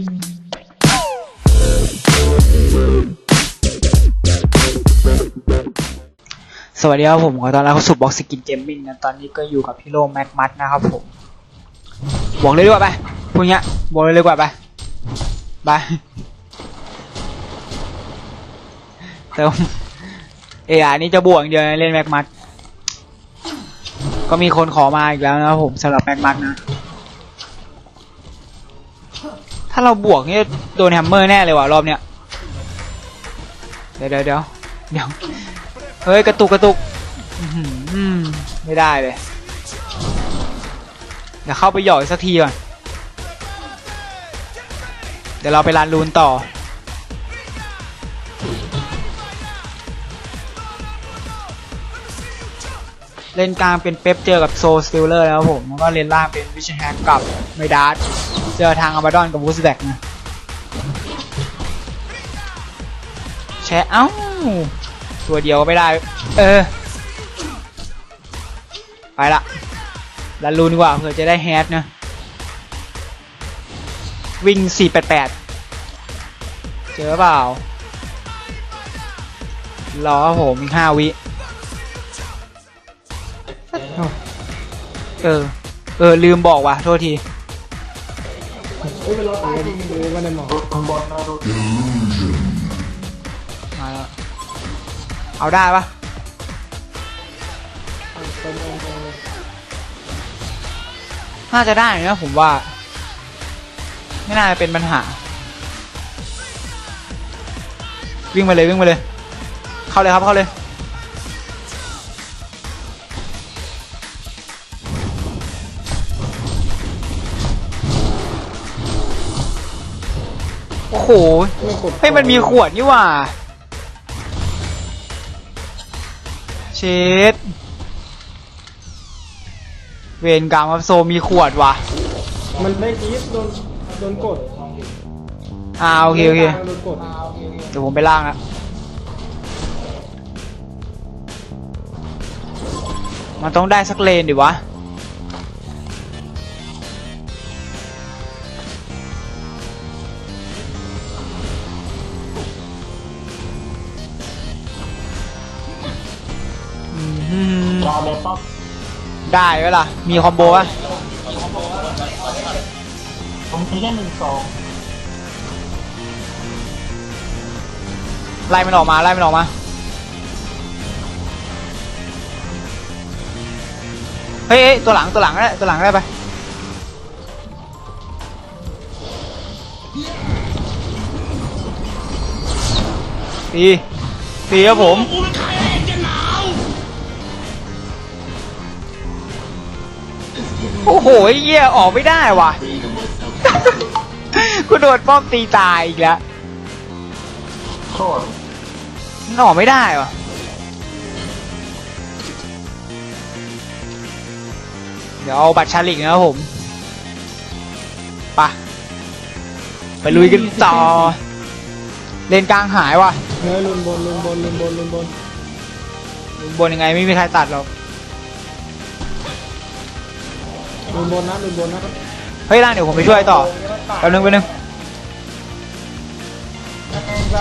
สวัสดีครับผมขอต้อนรับเข้าสู่บ็อกสกินเกมมิ่งนะตอนนี้ก็อยู่กับพี่โลแม็กมัดนะครับผมบอกเลยดีกว่าไปพวกเนี้ยบอกเลยดีกว่าไปไปเติมเออนี่จะบวกอย่างเดียวนะเล่นแม็กมัดก็มีคนขอมาอีกแล้วนะครับผมสำหรับแม็กมัดนะ ถ้าเราบวกเนี่โดนแฮมเมอร์แน่เลยว่ะรอบเนี้ยเดี๋ยวเดี๋ยวเดี๋ยวเดี๋ยวเฮ้ยกระตุกกระตุกอืมไม่ได้เลยเดี๋ยวเข้าไปหยอกสักทีก่อนเดี๋ยวเราไปรันลูนต่อ เล่นกลางเป็นเป๊ปเจอกับโซสติลเลอร์แล้วผมแล้วก็เล่นล่างเป็นวิชแฮกกับไมดาร์เจอทางอาบาดอนกับวูสแบกนะแชเอ้าตัวเดียวก็ไม่ได้ เออ ไปละลันลูนดีกว่าเผื่อจะได้แฮชนะวิ่ง 488 เจอเปล่ารอผมอีกห้าวิ เออ เออ ลืมบอกว่ะ โทษที เอ้ยเป็นรถไอ้ดิหรือมันเป็นหมอมาแล้ว เอาได้ปะเป็นองค์น่าจะได้นะผมว่า ไม่น่าจะเป็นปัญหา วิ่งมาเลยวิ่งมาเลย เข้าเลยครับเข้าเลย หไม่กดเฮ้ยมันมีขวดนี่หว่า เชดเวนกรรมครับโซมีขวดว่ะ มันได้กรีดโดนโดนกดอ่าโอเคโอเคโดนกดเดี๋ยวผมไปล่างแล้วมันต้องได้สักเลนดิวะ ได้ไหมล่ะ มีคอมโบปะผมทีแค่หนึ่งสองไล่มันออกมาไล่มันออกมา เฮ้ยเฮ้ยตัวหลังตัวหลังก็ได้ตัวหลังก็ได้ไปตีตีครับผม ไอ้เหี้ยออกไม่ได้ว่ะ กูโดนป้อมตีตายอีกแล้วโทษมันออกไม่ได้ว่ะ เดี๋ยวเอาบัตรชาลิกนะครับผมไปะไปลุยกันต่อ เลนกลางหายว่ะเนื้อลุนบนลุนบนลุนบนลุนบน บนยังไงไม่มีใครตัดหรอก ลุนบนนะลุนบนนะเฮ้ยล่างเดี๋ยวผมไปช่วยต่อแป๊บนึงแป๊บนึงเ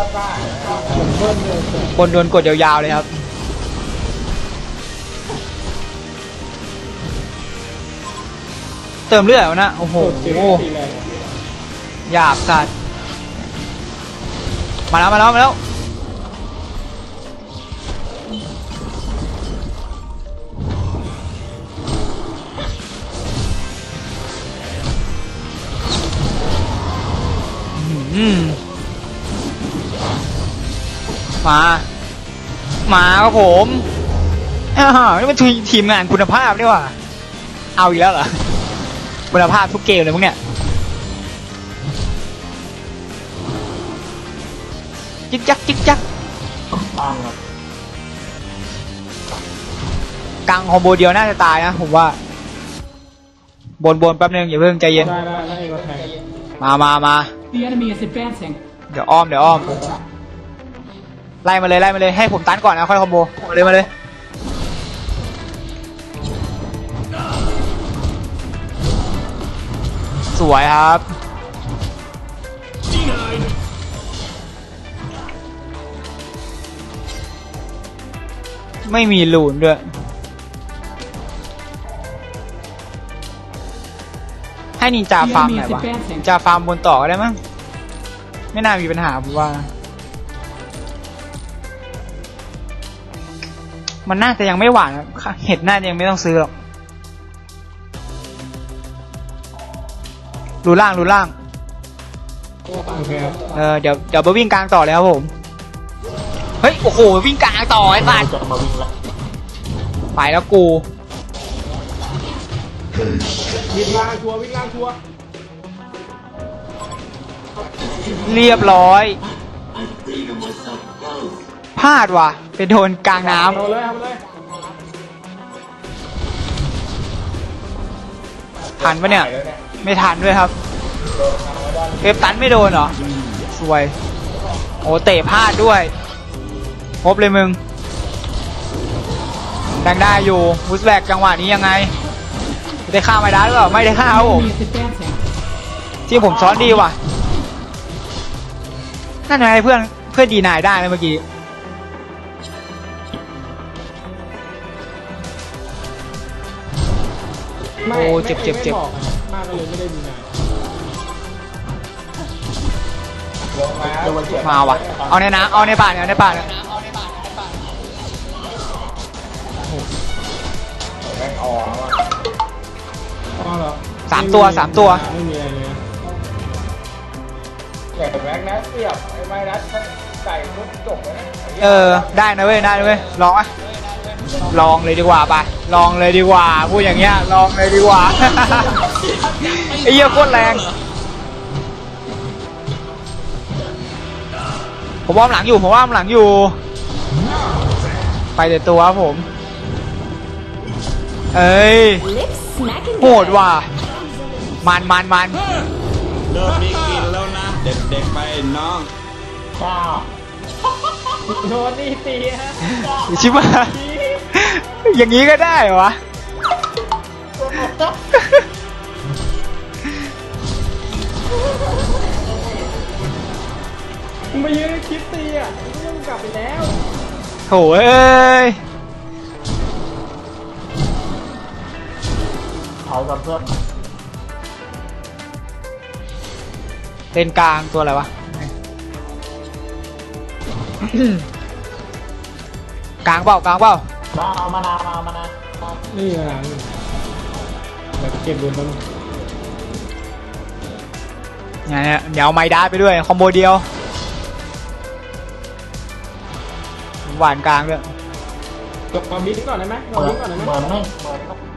บิ้ลเลยบนโดนกดยาวๆเลยครับ เติมเลือดแล้วนะโอ้โหกดเจ็บตีแรง หยาบสัตว์มาแล้วมาแล้วมาแล้ว อืมมามาครับผมอ้าวนี่มันทีทีมงานคุณภาพนี่หว่าเอาอีกแล้วเหรอคุณภาพทุกเกมเลยมึงเนี่ยจิกจักจิกจักตามครับกลางคอมโบเดียวน่าจะตายนะผมว่า บนบนแป๊บนึงอย่าเพิ่งใจเย็นได้ได้ได้ก็แทงมามามา The enemy is advancing. เดี๋ยวอ้อมเดี๋ยวอ้อม ไล่มาเลยไล่มาเลยให้ผมตันก่อนนะค่อยคอมโบมาเลยมาเลย สวยครับ ไม่มีลูนด้วย ให้นินจาฟาร์มไหนวะนินจาฟาร์มบนต่อก็ได้มั้งไม่น่ามีปัญหาผมว่า มันน่าจะยังไม่หวานเห็ดน่าจะยังไม่ต้องซื้อหรอกรูล่างรูล่างเออเดี๋ยวเดี๋ยวไปวิ่งกลางต่อเลยครับผม เฮ้ย โอ้โห วิ่งกลางต่อไอ้สัสจะมาวิ่งละไปแล้วกู วิ่งล่างชัวร์วิ่งล่างชัวร์เรียบร้อยพลาดว่ะ ไปโดนกลางน้เอาเลยเอาเลยำทันปะเนี่ย ไม่ทันด้วยครับเอฟตันไม่โดนเหรอสวย โอ้เตะพลาดด้วยครบเลยมึงดังได้อยู่วุสแบกจังหวะนี้ยังไง ได้ฆ่าไม่ได้หรือเปล่าไม่ได้ฆ่าครับผมที่ผมซ้อนดีว่ะนั่นไงเพื่อนเพื่อนดีนายได้นะเมื่อกี้ไม่โอ้ไม่เจ็บเจ็บเจ็บไม่อกอะมากก็เลยไม่ได้ดูนานลงมาเดี๋ยววันเจ็บมาว่ะเอาในน้ำเอาในป่าเนี่ยเอาในป่าเนี่ย อ๋อเหรอสามตัวสามตัว ไม่มีอะไรเลยแต่แม็กนัสเสียบไอ้ไม้นัสใส่ปุ๊บจบเลยนะเออ ได้นะเว้ยได้นะเว้ยลองอะลองเลยดีกว่าไปลองเลยดีกว่าพูดอย่างเงี้ยลองเลยดีกว่า ไอ้เหี้ยโคตรแรงผมอ้อมหลังอยู่ผมอ้อมหลังอยู่ ไปแต่ตัวครับผม เอ้ย Lips smacking โหดว่ะมันมันมันเริ่มมีกินแล้วนะ เด็กๆไปน้องจ้าโดนนี่ตีฮะชิบะอย่างนี้ก็ได้เหรอวะมึงไปยืนให้คิดตีอะมึงกลับไปแล้วโถเอ้ย ถอยก่อนเพื่อนเล่นกลางตัวอะไรวะ กลางเปล่ากลางเปล่ามาเอามานาวมาเอามานาวนี่ไงหลังแบบเก็บเงินต้นเนี่ยเดี๋ยวเอาไมด้าไปด้วย คอมโบเดียว หวานกลางด้วย กดความบิ๊กก่อนได้ไหมเหเอามือนบิ๊กก่อนได้ไหม เหมือนไหมเหมือน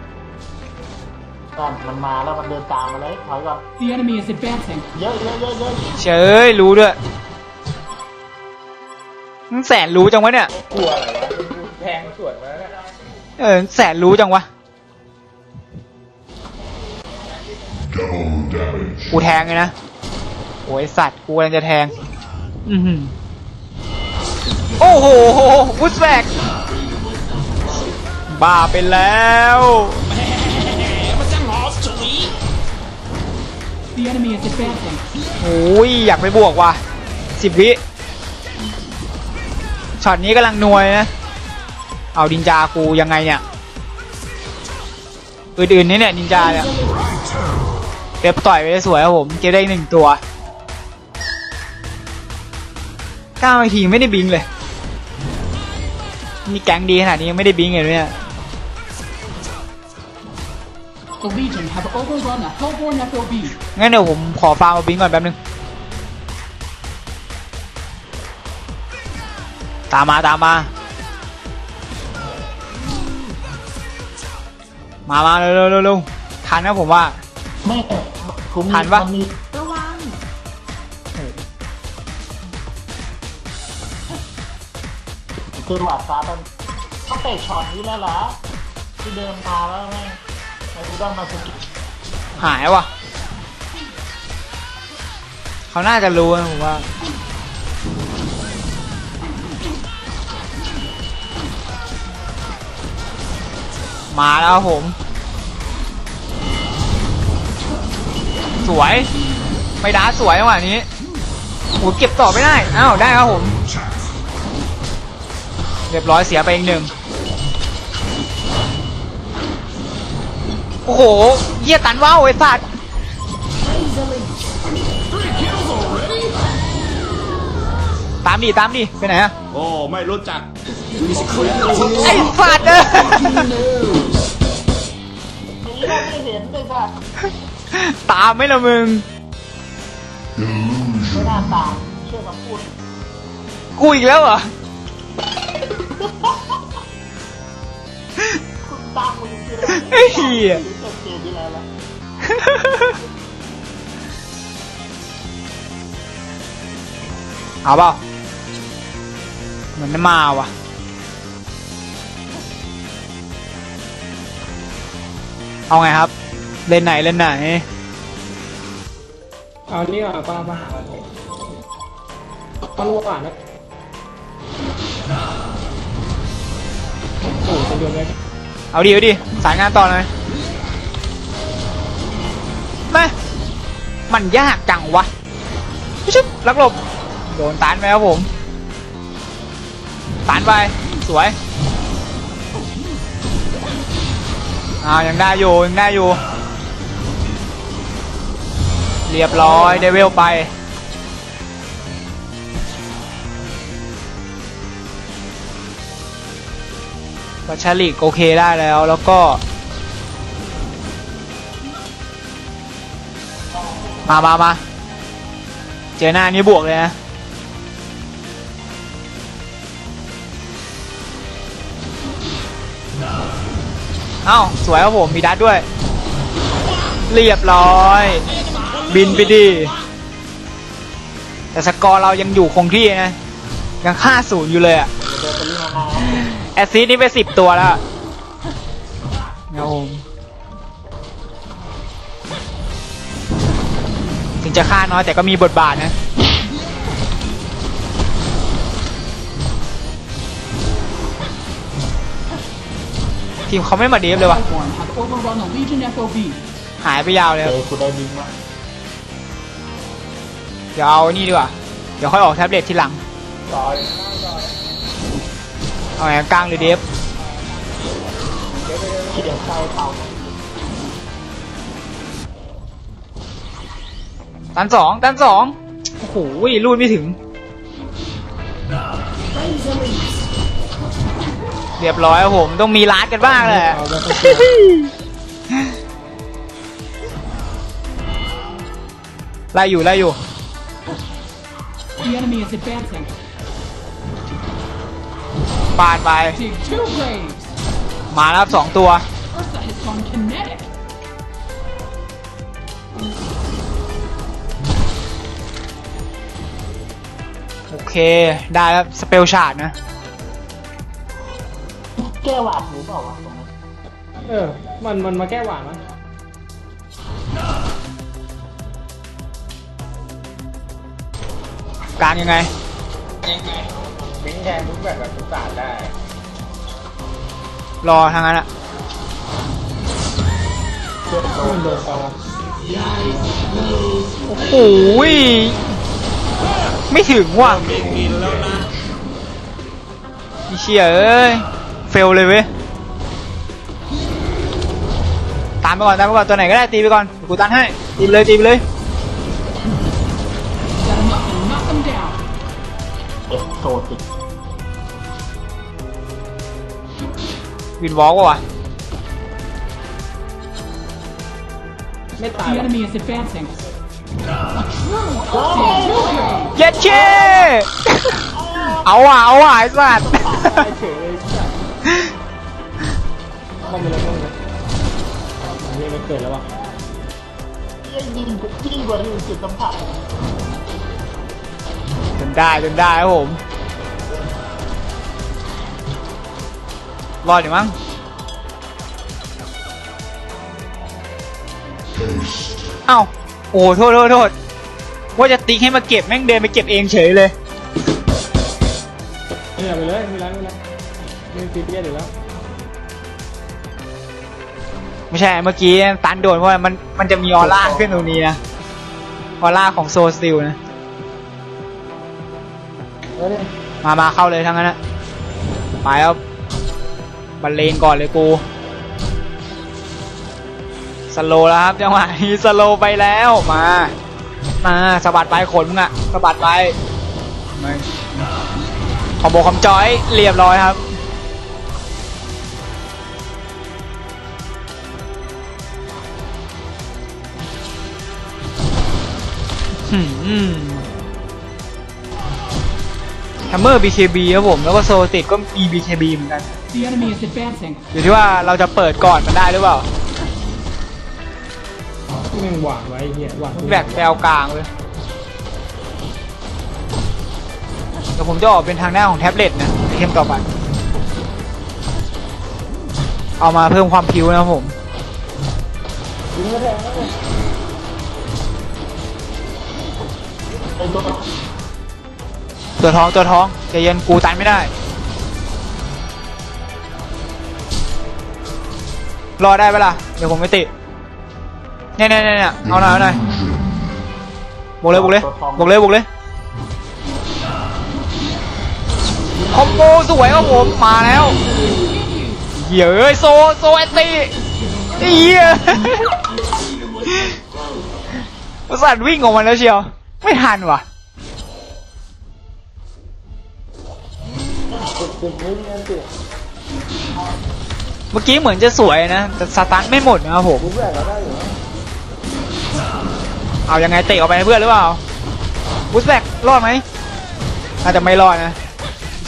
ไหมก่อนมันมาแล้วมันเดินตามมาเลยถอยก่อน The enemy is advancing. เยอะเยอะเยอะเยอะเฉยรู้ด้วยมึงแสนรู้จังวะเนี่ย กลัวอะไรวะแทงสวนมาแล้วเนี่ยเออแสนรู้จังวะกูแทงเลยนะโอ้ยสัตว์ กูกำลังจะแทง อือหือโอ้โหวุสแบกบ้าไปแล้ว The enemy is advancing. โอ้ยอยากไปบวกว่ะสิบวิช็อตนี้กำลังนวยนะ เอาดินจากูยังไงเนี่ย อื่นๆนี่เนี่ยนินจาเนี่ยเก็บต่อยไปได้สวยครับผม เก็บได้อีกหนึ่งตัวเก้านาทีไม่ได้บิงเลย นี่แก๊งดีขนาดนี้ยังไม่ได้บิงเลยเนี่ย The Legion have overrun a Hellborn FOB. งั้นเดี๋ยวผมขอฟาร์มมาบิงก่อนแป๊บนึง ตามมาตามมา มามาเร็วเร็วเร็วเร็วทันนะผมว่า ไม่คุ้มทันปะมัมีระวังคือหวัดฟ้าตอนต้องเตะช็อตนี้แล้วเหรอที่เดินมาแล้วแม่งไอ้ที่ ต้องมาสกิดหายว่ะ เขาน่าจะรู้นะผมว่า มาแล้วผม สวย ไม่ด้าสวยจังหวะนี้โอ้เก็บต่อไม่ได้ อ้าว ได้ครับผม เรียบร้อยเสียไปอีกหนึ่ง โอ้โหเหี้ยตันว่าวไอ้สัตว์ตามดิตามดิไปไหนอะโอ้ไม่รู้จักไอ้สัตว์เออนี่เราไม่เห็นเลยค่ะตามไหม่ละมึงไม่น่าตามเชื่อคำพูดกูอีกแล้วเหรอคุณ ตามมึงคืออะไรไอ้เหี้ยหรือเกิดเกมที่แล้วล่ะเอาเปล่าเหมือนไม่มาว่ะเอาไงครับ เล่นไหนเล่นไหน เอานี่ก่อนปลาปลาหาอะไรปลาลูกหวานนะโอ้จะโยนเลย เอาดิเอาดิสายงานต่อเลยม่มันยากจังวะชึบลักหลบ โดนตันไปครับผมตันไป สวยอ้าวยังได้อยู่ยังได้อยู่ เรียบร้อยเดวิลไป ปัชลิกโอเคได้แล้วแล้วก็ มามามาเจอหน้านี้บวกเลยนะเอ้าสวยครับผมมีดัดด้วย เรียบร้อย บินไปดี แต่สกอร์เรายังอยู่คงที่นะ ยังค่าศูนย์อยู่เลยอะเดี๋ยวจะ แอสซิสต์นี่ไปสิบตัวแล้วครับผมถึงจะค่าน้อยแต่ก็มีบทบาทนะทีมเขาไม่มาเดฟเลยว่ะ Hellborn have overrun a Legion FOB. หายไปยาวเลย เจครับอคุณได้บิงมาเดี๋ยวเอานี่ดีกว่า เดี๋ยวค่อยออกแท็บเล็ตทีหลังร้อย เอาไงกลางหรือเดฟเขียนใจเป่าตันสองตันสองโอ้โหรูดไม่ถึง เรียบร้อยครับผม ต้องมีลาดกันบ้างแหละไล่อยู่ไล่อยู่ The enemy is advancing. ปาดไป Dig two graves. มาแล้วครับสองตัว Ursa has gone kinetic. โอเค ได้แล้ว สเปลชาร์ดนะ แก้หวาดหรือเปล่าวะตรงนั้นเออ มันมันมาแก้หวานมั้ยกลางยังไง บิงแทนทุกแบบแบบทุกศาสตร์ได้รอทางนั้นอะมันโดนโอ้โหยไม่ถึงว่ะมีกินแล้วนะพี่ยเอ้ย เฟลเลยเว้ย ตามไปก่อนตามไปก่อนตัวไหนก็ได้ตีไปก่อน กูตันให้ตีไปเลยตีไปเลย เอ็กโซติก วินวอล์กว่ะไม่ตาย The หรอก enemy is advancing. Dig two graves. เย็ดเช่เอาว่ะเอาว่ะไอ้สัตว์ ตายเฉยเลยจ้ะต้องไปเลยต้องเลยอันนี้มันเกิดแล้วว่ะยิ่งยิงยิ่งกว่าที่จุดสัมผัสจนได้จนได้ครับผม รอดอยู่มั้งเอ้าโอ้โหโทษโทษโทษว่าจะติ๊กให้มาเก็บแม่งเดินไปเก็บเองเฉยเลยนี่เอาไปเลยไม่ไรไม่ไรไม่ซีเรียสอยู่แล้วไม่ใช่เมื่อกี้ตันโดนเพราะว่ามันมันจะมีออร่าขึ้นตรงนี้นะออร่าของโซซิลนะเฮ้ยมามาเข้าเลยทั้งนั้นนะไปแล้ว บรรเลงก่อนเลยกู สโลแล้วครับจังหวะนี้สโลไปแล้วมา มาสะบัดไปขนมึงอะสะบัดไปไม่คอมโบคอมจอยเรียบร้อยครับอืมแฮมเมอร์ BKB ครับผม แล้วก็โซติดก็มี BKB เหมือนกัน The enemy is advancing. อยู่ที่ว่าเราจะเปิดก่อนมันได้หรือเปล่าแม่งหวานไว้ไอ้เหี้ยหวานแบกแปลวกลางเลยเดี๋ยวผมจะออกเป็นทางหน้าของแท็บเล็ตนะไอเทมต่อไป เอามาเพิ่มความพิ้วนะครับผมยิงไม่แทงนะเลยไอ้ตัวตัวท้องตัวท้องใจเย็นกูตันไม่ได้ รอได้ปะล่ะเดี๋ยวผมไม่ติดเนี่ยเนี่ยเนี่ยเอาหน่อยเอาหน่อยบุกเลยบุกเลยบุกเลยบุกเลยคอมโบสวยครับผมมาแล้วเย้ยโซโซแอนตี้เหี้ยประสาทวิ่งออกมาแล้วเชียว ไม่ทันว่ะ เมื่อกี้เหมือนจะสวยนะแต่สตาร์ทไม่หมดนะครับผมรูปแรกเราได้อยู่นะเอายังไงเตะออกไปให้เพื่อนหรือเปล่าบูสแบกรอดไหมน่าจะไม่รอดนะ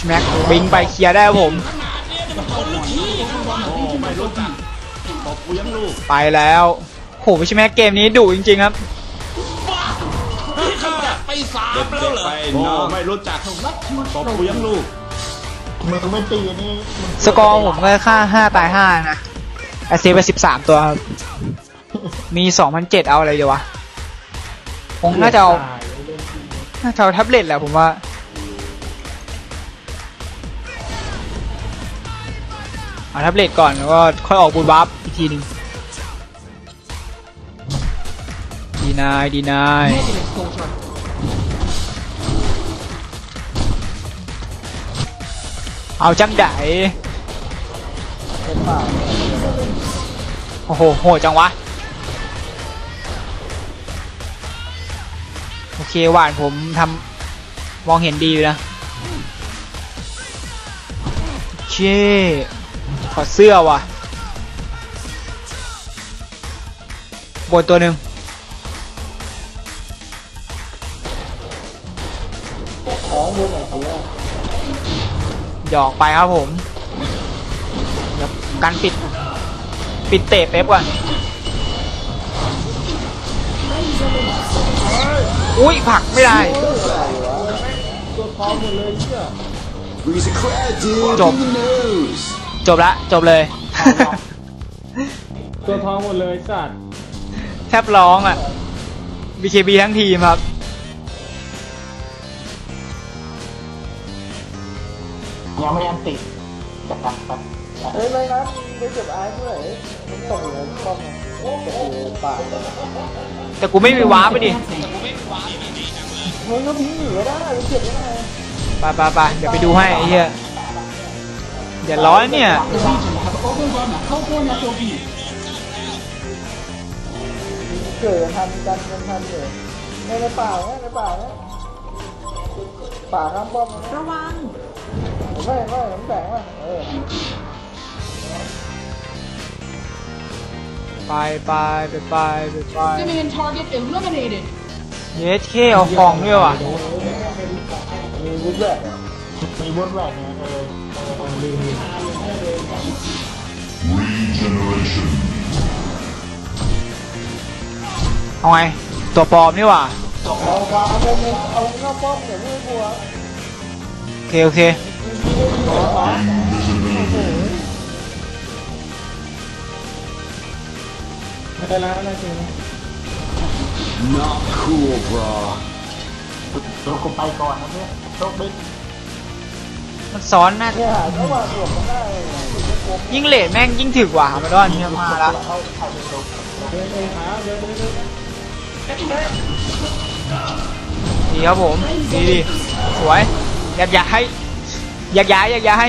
แม็กบิงไปเคลียร์ได้ครับผมไม่รู้จักตบกูยังลูกไปแล้วโหวิชแม็กเกมนี้ดุจริงๆครับไปสามแล้วเหรอโอ้ไม่รู้จักตบกูยังลูก มึงไม่ตีนี่สกอร์ผมก็ค่าห้าตายห้านะแอสเซไปสิบสามตัวครับมีสองพันเจ็ดเอาอะไรดีวะคงน่าจะเอาน่าจะเอาแท็บเล็ตแหละผมว่า เอาแท็บเล็ตก่อนแล้วก็ค่อยออกบูบัฟอีกทีหนึ่งดีนายดีนาย เอาจังไดโอ้โหโหดจังวะ โอเคหวานผมทำมองเห็นดีอยู่นะเช่ขอเสื้อว่ะบนตัวหนึ่ง หยอกไปครับผมเดี๋ยวกันปิด ปิดเตะเป๊ปก่อน อุ้ยผลักไม่ได้ตัวทองหมดเลยเชื่อจบจบละ จบเลย ตัวทองหมดเลยสัตว์ แทบร้องอะ BKB ทั้งทีมครับ ยังไม่ยังติดจัดการไปเฮ้ยไม่นะไปเก็บไอ้เมื่อไหร่มันตกอยู่ในช่องตกอยู่ในป่าแต่กูไม่มีว้าร์ปไปดิ Advancing. มึงก็ทิ้งอยู่ก็ได้ไปเก็บยังไงไปไปไปเดี๋ยวไปดูให้ไอ้เหี้ยเดี๋ยวร้อนเนี่ย The Legion have overrun a Hellborn FOB. เกิดทันกันกันทันเลยในในป่าเนี่ยในป่าเนี่ยป่าข้ามป้อมระวัง ไม่ไม่น้ำแข็งว่ะเออไปไปไปไปไปไป Simeon target eliminated. เยสเคเอาของด้วยว่ะมีวุ้นแหวกมีวุ้นแหวกเนี่ยเออเออเออลืมลืมเอาไง ตัวปลอมนี่ว่าเอาความเอาไปเอาเข้าป้อมเดี๋ยวไม่กลัว โอเคโอเค ไม่ได้แล้วนะจริงนะเราก็ไปก่อนนะเนี่ยโชคดีมันซ้อนน่าเนี่ยหาระหว่างหลบกันได้ยิ่งเลทแม่งยิ่งถึกว่ะมาดอนเนี่ยมาละเอาใครเป็นลมเดินไปหาเดินไปเดินไปดีครับผมดีดีสวยอยากย้า ยอยากย้ายอยากย้าย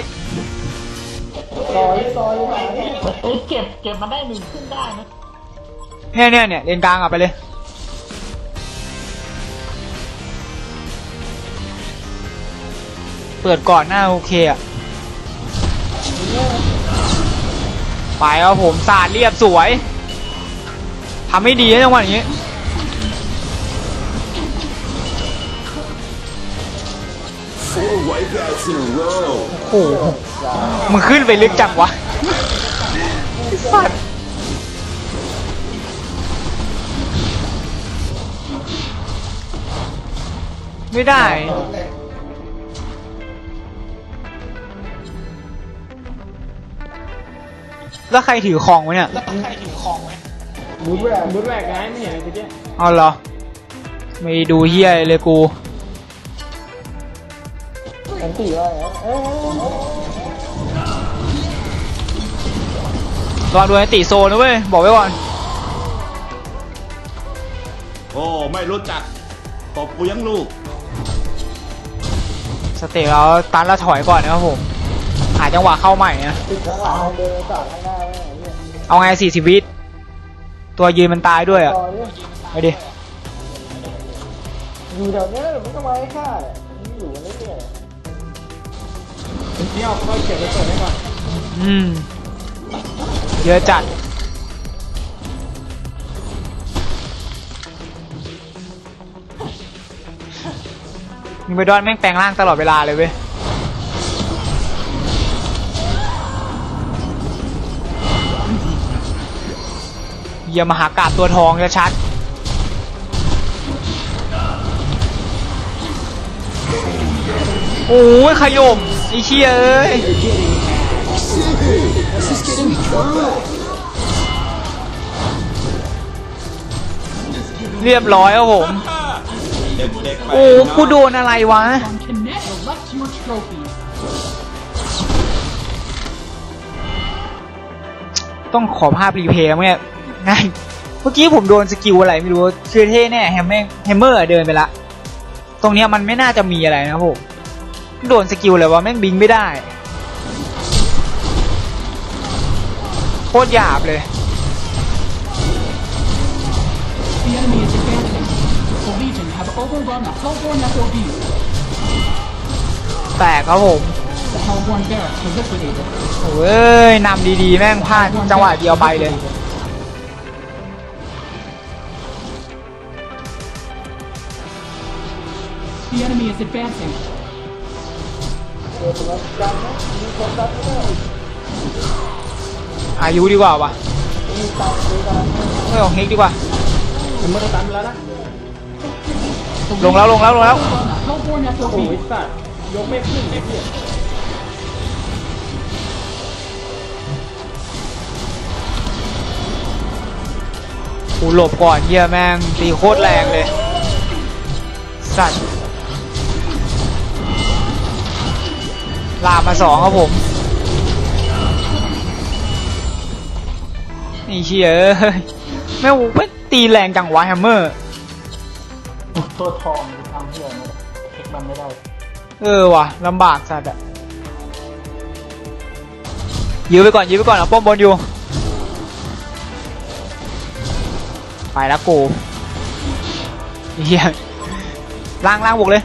ซอยซอยหาเอ้ยเก็บเก็บมาได้หนึ่งขึ้นได้นะเนี่ยเนี่ยเนี่ยเลนกลางอะไปเลย เปิดก่อนหน้าโอเคอะไปครับผมสาดเรียบสวยทำไม่ดีนะจังหวะนี้ โอ้โหมึงขึ้นไปลึกจังวะไอ้สัตว์ไม่ได้ แล้วใครถือของวะเนี่ย บูทแหวกบูทแหวกไงไม่เห็นเลยตะเกียเอาเหรอ ไม่ดูเฮียอะไรเลยกู อันตีว่าไงเอ้ยลองดูไอติโซนนะเว้ย บอกไว้ก่อน โอ้ ไม่รู้จักตบกูยังลูก สเตจเราตันแล้วถอยก่อนนะครับผม หาจังหวะเข้าใหม่นะ ติดข้างหลังเดินสาดข้างหน้าแม่งเนี่ยเอาไงสี่สิบวิตัวยืนมันตายด้วยอะต่อดิไปดิ อยู่แถวเนี้ยมันก็มาให้ฆ่าเนี่ยมันอยู่กันเรื่อย นี่เอาเข้าเก็บไปเปิดให้ก่อนอืม เยอะจัด มีไปดอนแม่งแปลงร่างตลอดเวลาเลยเว้ย เยี่ยมหากาบตัวทองจะชัดโอ้ยขยม อ้เชี่ยเอ้ยเรียบร้อยครับผม โอ้กูโดนอะไรวะ ต้องขอภาพรีเพย์มั้งเนี่ยง่ายเมื่อกี้ผมโดนสกิลอะไรไม่รู้ คือเท่แน่แฮมแม่งแฮมเมอร์เดินไปละ ตรงเนี้ยมันไม่น่าจะมีอะไรนะผม โดนสกิลเลยวะแม่งบินไม่ได้ โคตรหยาบเลยแตกครับผมโอ้ยนำดีๆ แม่งพลาดจังหวะเดียวไปเลย อายุดีกว่าวะมีตังค์มีตังค์ไม่ของเฮกดีกว่ามันเมื่อตันแล้วนะ The ลงแล้วลงแล้วลงแล้ว Legion overrun the Hellborn โอ้ย FOB. สัตว์ยกไม่ขึ้นไอ้เหี้ยกูหลบก่อนเฮียแม่งตีโคตรแรงเลย สัตว์ ลามมาสองครับผม นี่เชียเอ้ยแม่งไม่ตีแรงจังวะแฮมเมอร์ ตัวทองทำเพื่อมันเทคมันไม่ได้ เออว่ะลำบากสัตว์อะยื้อไปก่อนยื้อไปก่อนเอาป้อมบนอยู่ ไปแล้วกูเฮียล่างล่างบวกเลย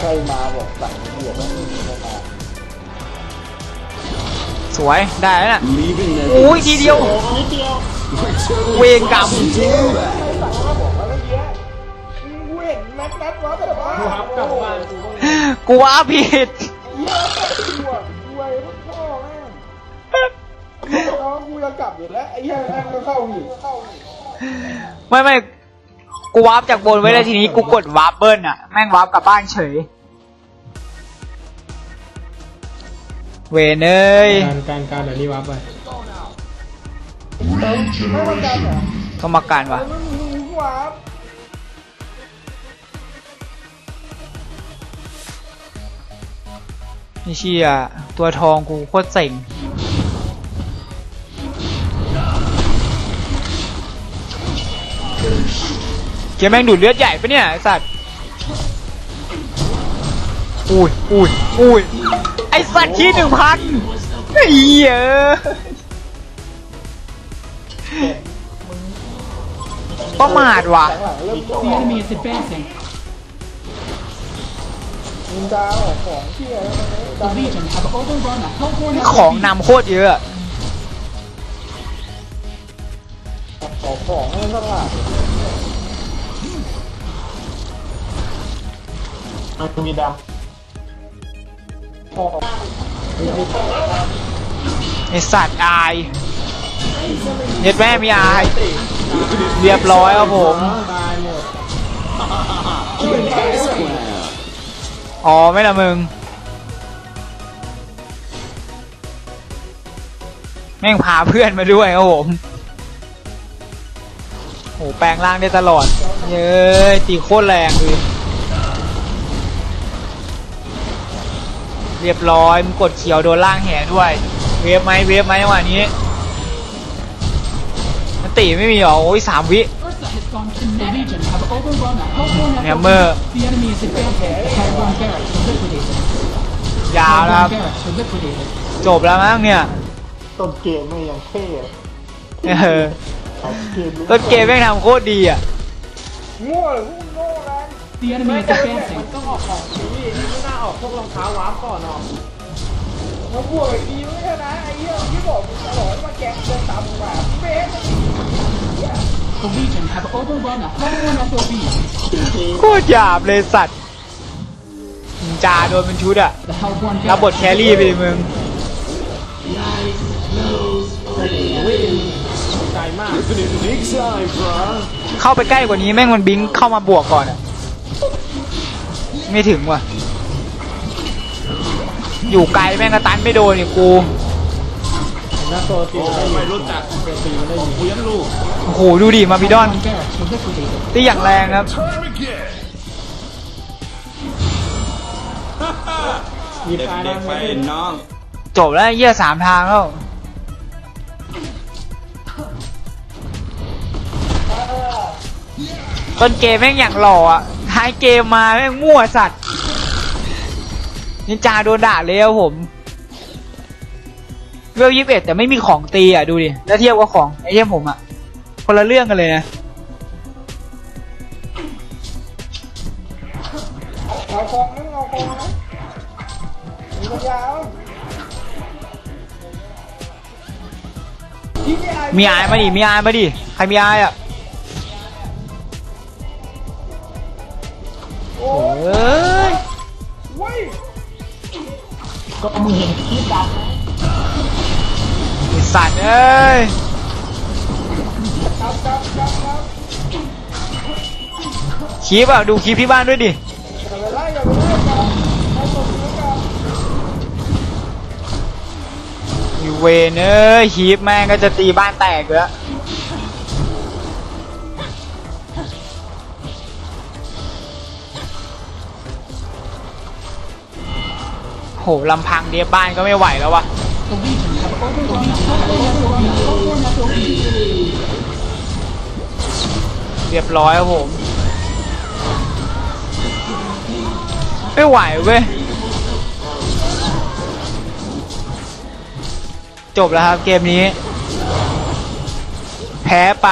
ใครมาบอกสั่งเบียดแล้วไม่มีใครมาสวยได้แล้วน่ะ Leaving them โอ้ยทีเดียว เวรกรรมสั่งแล้วบอกมาเมื่อกี้กูเห็นแม็กแม็กวะแต่ว่ากูฮับกลับบ้านกูต้องกูว่าผิดเหี้ยกูอะกูไอ้พวกพ่อแม่งน้องกูจะกลับอยู่แล้วไอ้เหี้ยแม่งก็เข้าอยู่เข้าอยู่ไม่ไม่ กูวาร์ปจากบนไว้แล้วทีนี้กูกดวาร์ปเบิ้ลอะแม่งวาร์ปกลับบ้านเฉย เวนเอ้ยการการการแบบนี้วับไปไม่มากันเหรอต้องมาการวะไม่มีวาร์ปนี่เชี่ยตัวทองกูโคตรเจ๋ง เกมแม่งดูดเลือดใหญ่ปะเนี่ยไอสัตว์อุ้ยอุ้ยอุ้ยไอสัตว์ที่หนึ่งพันเหี้ยประมาทว่ะแสงหลังเริ่มโต The enemy is advancing. นินจาของเที่ยวน The Legion have overrun a Hellborn ของนำโคตรเยอะอะออกของให้ตลา มันมีดออกไอสัตว์อายเย็ดแม่มีอาย เรียบร้อยครับผมตายหมดอ๋อไม่ละมึง แม่งพาเพื่อนมาด้วยครับผมโหแปลงร่างได้ตลอด เย้ยตีโคตรแรงเลย เรียบร้อยมึงกดเขียวโดนล่างแห่ด้วย เวฟไหมเวฟไหมจังหวะนี้มันตีไม่มีหรอโอ้ยสามวิ Ursa has gone to The Legion have overrun a Hellborn SOB. Hammer. The enemy is advancing. Hellborn barracks are liquidated. ยาวแล้วครับ Hellborn barracks are liquidated. จบแล้วมั้งเนี่ยต้นเกมไม่ยังเท่เออเอาเกมต้นเกมแม่งทำโคตรดีอะมั่วห รือโง่นะ The enemy is advancing. มันต้องออกของซีรีส์นี่ไม่น่าออกพวกรองเท้าวาร์ปก่อนหรอกมาบวกอีกทีไม่ใช่นะไอ้เหี้ยที่บอกมึงตลอดว่าแกงเดินตามมึงมาเบส The Legion have overrun a Hellborn SOB. โคตรหยาบเลยสัตว์นินจาโดนเป็นชุดอะ The Hellborn รับบทแครี่ไปดิมึง ใจมากเข้าไปใกล้กว่านี้แม่งมันบิงเข้ามาบวกก่อนอะ ไม่ถึงว่ะ อยู่ไกลแม่งกระตันไม่โดนเนี่ยกูหน้าตัวตีโอ้มันได้ไม่รู้จักตัวตีมันได้ยิงกูยังลูกโอ้โหดูดิมาบิดอน Hellborn barracks are liquidated. ตีอย่างแรงครับหยิบเด็ตายกนะๆไปน้องจบแล้วเยี่ยสามทางแล้วต้นเกมแม่งอย่างหล่ออะ ท้ายเกมมาแม่งมั่วสัตว์นินจาโดนด่าเลยครับผมเวลยี่สิบเอ็ดแต่ไม่มีของตีอะดูดิแล้วเทียบกับของไอเทมผมอะ คนละเรื่องกันเลยนะเอาของนึงเอาของนะมีปัญญาที่ไอายมีอายมาดิมีอายมาดิใครมีอายอะ ก็มึงเห็นคลิปดังไอ้สัตว์เอ้ยคลิปอะดูคลิปที่บ้านด้วยดิอยู่เวนเอ้ยคลิปแม่งก็จะตีบ้านแตกแล้ว โหลำพังเดียบ้านก็ไม่ไหวแล้ววะเรียบร้อยครับผม ไม่ไหวเว้ย จบแล้วครับเกมนี้ แพ้ไป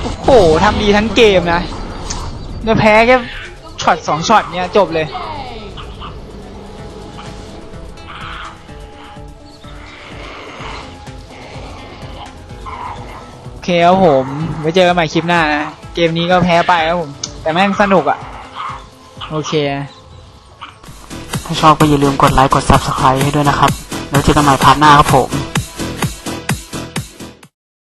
โอ้โหทำดีทั้งเกมนะเดี๋ยแพ้แค่ ช็อตสองช็อตเนี้ยจบเลย โอเคครับผมไว้เจอกันใหม่คลิปหน้านะ เกมนี้ก็แพ้ไปครับผม แต่แม่งสนุกอะ่ะ โอเค ถ้าชอบก็อย่าลืมกดไลค์กด Subscribe ให้ด้วยนะครับ แล้วเจอกันใหม่พาร์ทหน้าครับผม